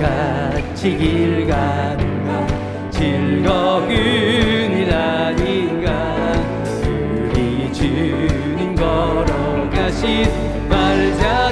같이 길 가는가 즐거운 일 아닌가. 우리 주님 걸어가신 발자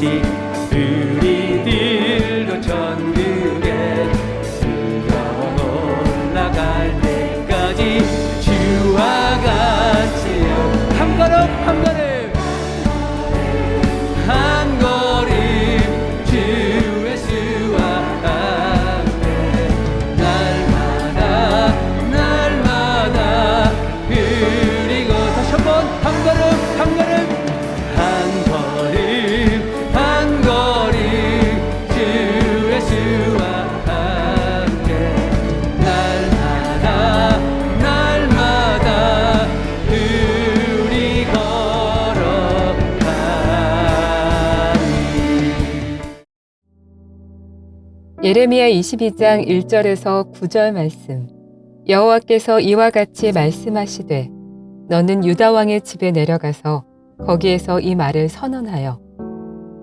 City. 예레미야 22장 1절에서 9절 말씀. 여호와께서 이와 같이 말씀하시되 너는 유다 왕의 집에 내려가서 거기에서 이 말을 선언하여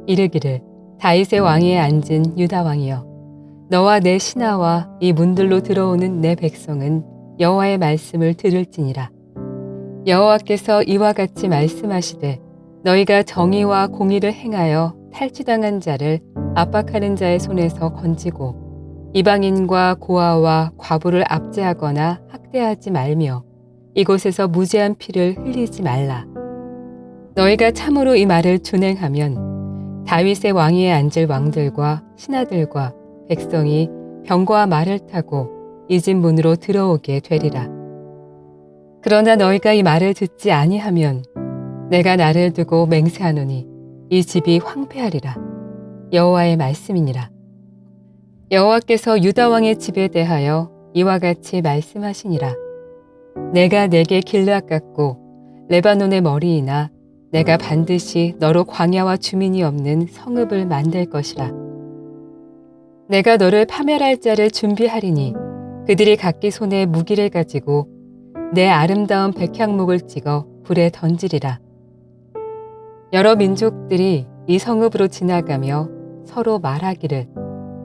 이르기를 다윗의 왕위에 앉은 유다 왕이여 너와 내 신하와 이 문들로 들어오는 내 백성은 여호와의 말씀을 들을지니라 여호와께서 이와 같이 말씀하시되 너희가 정의와 공의를 행하여 탈취당한 자를 압박하는 자의 손에서 건지고 이방인과 고아와 과부를 압제하거나 학대하지 말며 이곳에서 무죄한 피를 흘리지 말라. 너희가 참으로 이 말을 준행하면 다윗의 왕위에 앉을 왕들과 신하들과 백성이 병거와 말을 타고 이 집 문으로 들어오게 되리라. 그러나 너희가 이 말을 듣지 아니하면 내가 나를 두고 맹세하노니 이 집이 황폐하리라. 여호와의 말씀이니라. 여호와께서 유다 왕의 집에 대하여 이와 같이 말씀하시니라. 내가 내게 길르앗 같고 레바논의 머리이나 내가 반드시 너로 광야와 주민이 없는 성읍을 만들 것이라. 내가 너를 파멸할 자를 준비하리니 그들이 각기 손에 무기를 가지고 내 아름다운 백향목을 찍어 불에 던지리라. 여러 민족들이 이 성읍으로 지나가며 서로 말하기를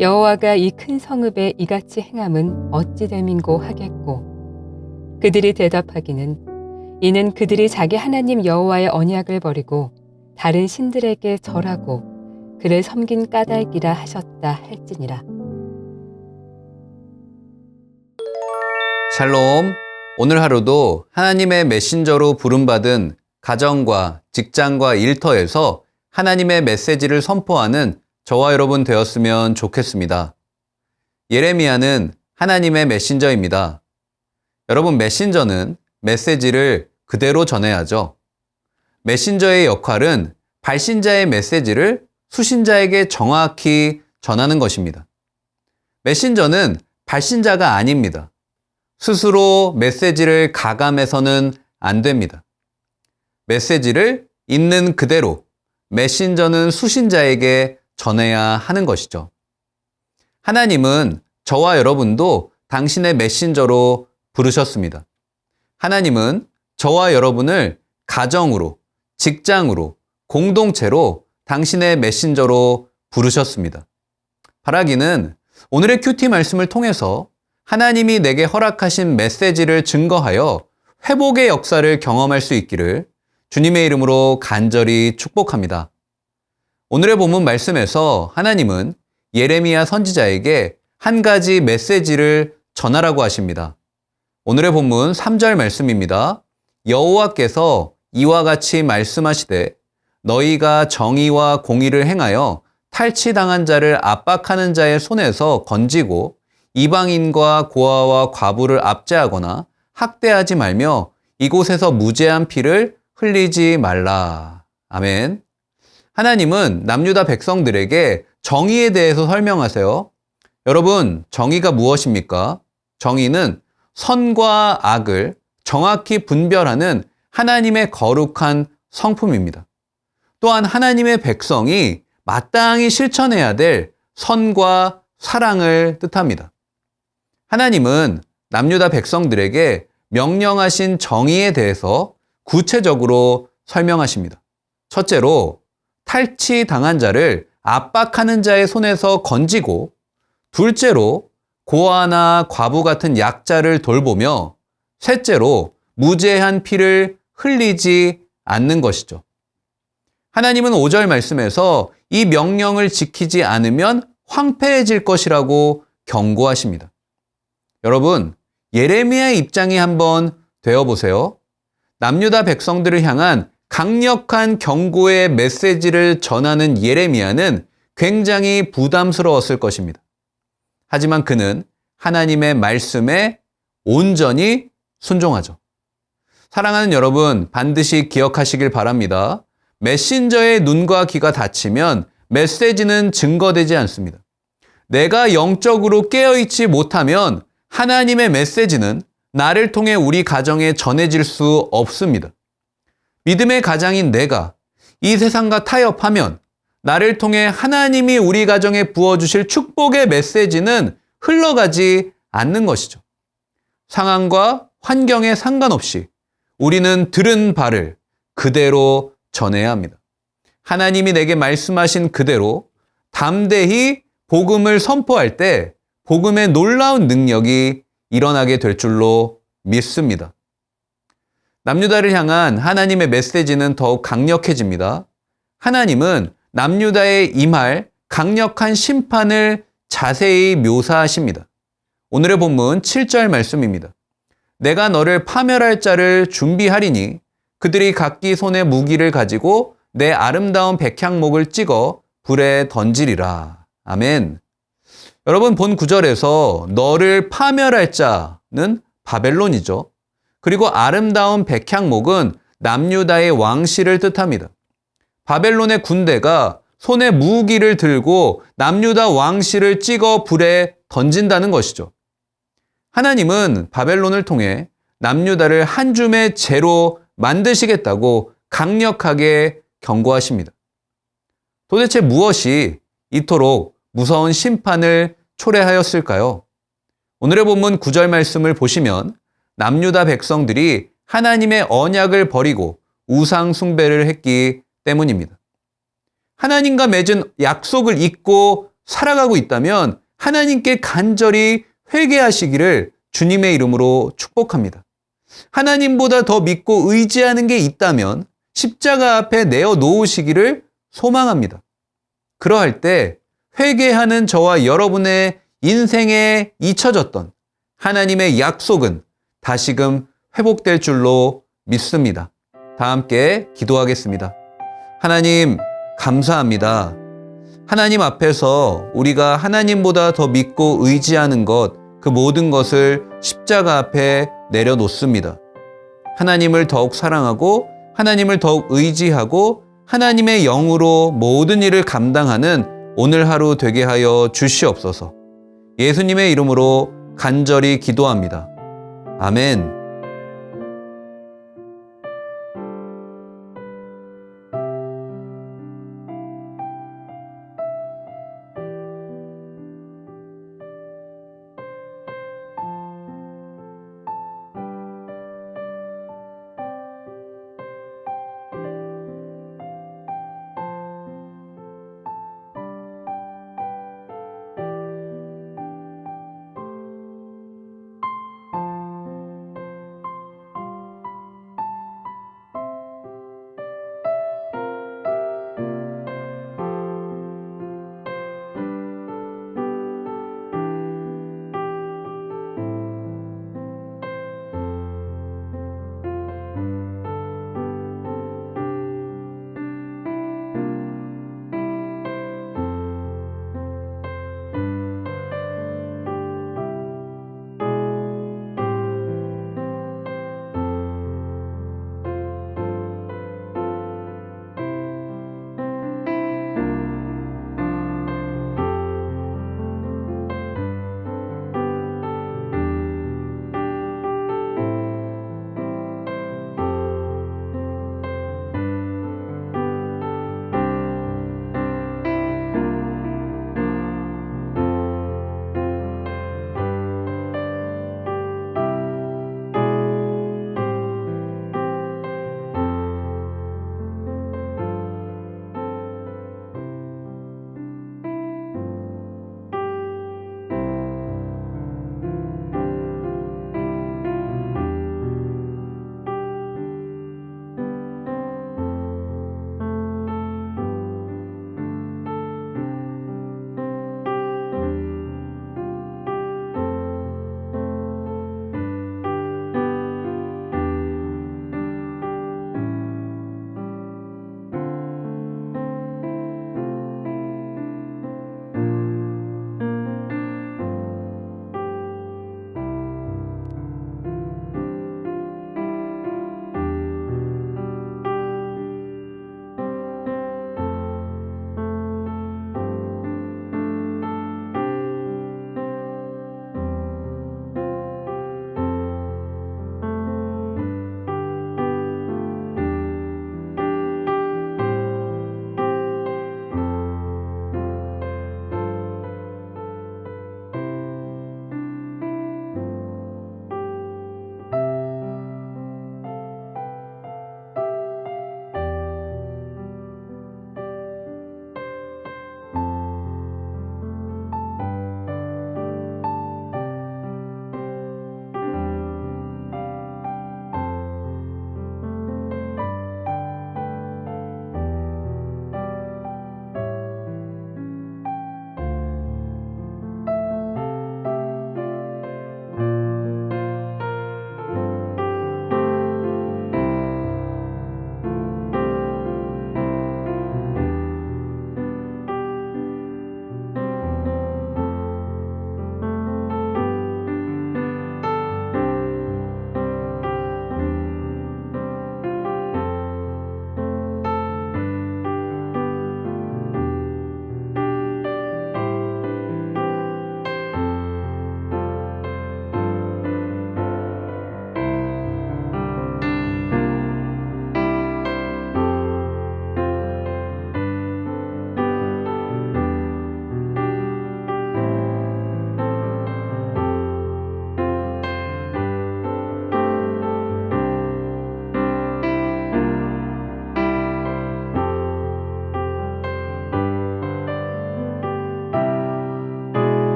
여호와가 이 큰 성읍에 이같이 행함은 어찌 됨인고 하겠고 그들이 대답하기는 이는 그들이 자기 하나님 여호와의 언약을 버리고 다른 신들에게 절하고 그를 섬긴 까닭이라 하셨다 할지니라 샬롬. 오늘 하루도 하나님의 메신저로 부름받은 가정과 직장과 일터에서 하나님의 메시지를 선포하는 저와 여러분 되었으면 좋겠습니다. 예레미야는 하나님의 메신저입니다. 여러분, 메신저는 메시지를 그대로 전해야죠. 메신저의 역할은 발신자의 메시지를 수신자에게 정확히 전하는 것입니다. 메신저는 발신자가 아닙니다. 스스로 메시지를 가감해서는 안 됩니다. 메시지를 있는 그대로 메신저는 수신자에게 전해야 하는 것이죠. 하나님은 저와 여러분도 당신의 메신저로 부르셨습니다. 하나님은 저와 여러분을 가정으로, 직장으로, 공동체로 당신의 메신저로 부르셨습니다. 바라기는 오늘의 큐티 말씀을 통해서 하나님이 내게 허락하신 메시지를 증거하여 회복의 역사를 경험할 수 있기를 주님의 이름으로 간절히 축복합니다. 오늘의 본문 말씀에서 하나님은 예레미야 선지자에게 한 가지 메시지를 전하라고 하십니다. 오늘의 본문 3절 말씀입니다. 여호와께서 이와 같이 말씀하시되 너희가 정의와 공의를 행하여 탈취당한 자를 압박하는 자의 손에서 건지고 이방인과 고아와 과부를 압제하거나 학대하지 말며 이곳에서 무죄한 피를 흘리지 말라. 아멘. 하나님은 남유다 백성들에게 정의에 대해서 설명하세요. 여러분, 정의가 무엇입니까? 정의는 선과 악을 정확히 분별하는 하나님의 거룩한 성품입니다. 또한 하나님의 백성이 마땅히 실천해야 될 선과 사랑을 뜻합니다. 하나님은 남유다 백성들에게 명령하신 정의에 대해서 구체적으로 설명하십니다. 첫째로 탈취 당한 자를 압박하는 자의 손에서 건지고 둘째로 고아나 과부 같은 약자를 돌보며 셋째로 무죄한 피를 흘리지 않는 것이죠. 하나님은 5절 말씀에서 이 명령을 지키지 않으면 황폐해질 것이라고 경고하십니다. 여러분, 예레미야의 입장이 한번 되어 보세요. 남유다 백성들을 향한 강력한 경고의 메시지를 전하는 예레미야는 굉장히 부담스러웠을 것입니다. 하지만 그는 하나님의 말씀에 온전히 순종하죠. 사랑하는 여러분, 반드시 기억하시길 바랍니다. 메신저의 눈과 귀가 닫히면 메시지는 증거되지 않습니다. 내가 영적으로 깨어있지 못하면 하나님의 메시지는 나를 통해 우리 가정에 전해질 수 없습니다. 믿음의 가장인 내가 이 세상과 타협하면 나를 통해 하나님이 우리 가정에 부어주실 축복의 메시지는 흘러가지 않는 것이죠. 상황과 환경에 상관없이 우리는 들은 바를 그대로 전해야 합니다. 하나님이 내게 말씀하신 그대로 담대히 복음을 선포할 때 복음의 놀라운 능력이 일어나게 될 줄로 믿습니다. 남유다를 향한 하나님의 메시지는 더욱 강력해집니다. 하나님은 남유다에 임할 강력한 심판을 자세히 묘사하십니다. 오늘의 본문 7절 말씀입니다. 내가 너를 파멸할 자를 준비하리니 그들이 각기 손에 무기를 가지고 내 아름다운 백향목을 찍어 불에 던지리라. 아멘. 여러분 본 구절에서 너를 파멸할 자는 바벨론이죠. 그리고 아름다운 백향목은 남유다의 왕실을 뜻합니다. 바벨론의 군대가 손에 무기를 들고 남유다 왕실을 찍어 불에 던진다는 것이죠. 하나님은 바벨론을 통해 남유다를 한 줌의 재로 만드시겠다고 강력하게 경고하십니다. 도대체 무엇이 이토록 무서운 심판을 초래하였을까요? 오늘의 본문 9절 말씀을 보시면 남유다 백성들이 하나님의 언약을 버리고 우상 숭배를 했기 때문입니다. 하나님과 맺은 약속을 잊고 살아가고 있다면 하나님께 간절히 회개하시기를 주님의 이름으로 축복합니다. 하나님보다 더 믿고 의지하는 게 있다면 십자가 앞에 내어 놓으시기를 소망합니다. 그러할 때 회개하는 저와 여러분의 인생에 잊혀졌던 하나님의 약속은 다시금 회복될 줄로 믿습니다. 다 함께 기도하겠습니다. 하나님, 감사합니다. 하나님 앞에서 우리가 하나님보다 더 믿고 의지하는 것, 그 모든 것을 십자가 앞에 내려놓습니다. 하나님을 더욱 사랑하고 하나님을 더욱 의지하고 하나님의 영으로 모든 일을 감당하는 오늘 하루 되게 하여 주시옵소서. 예수님의 이름으로 간절히 기도합니다. 아멘.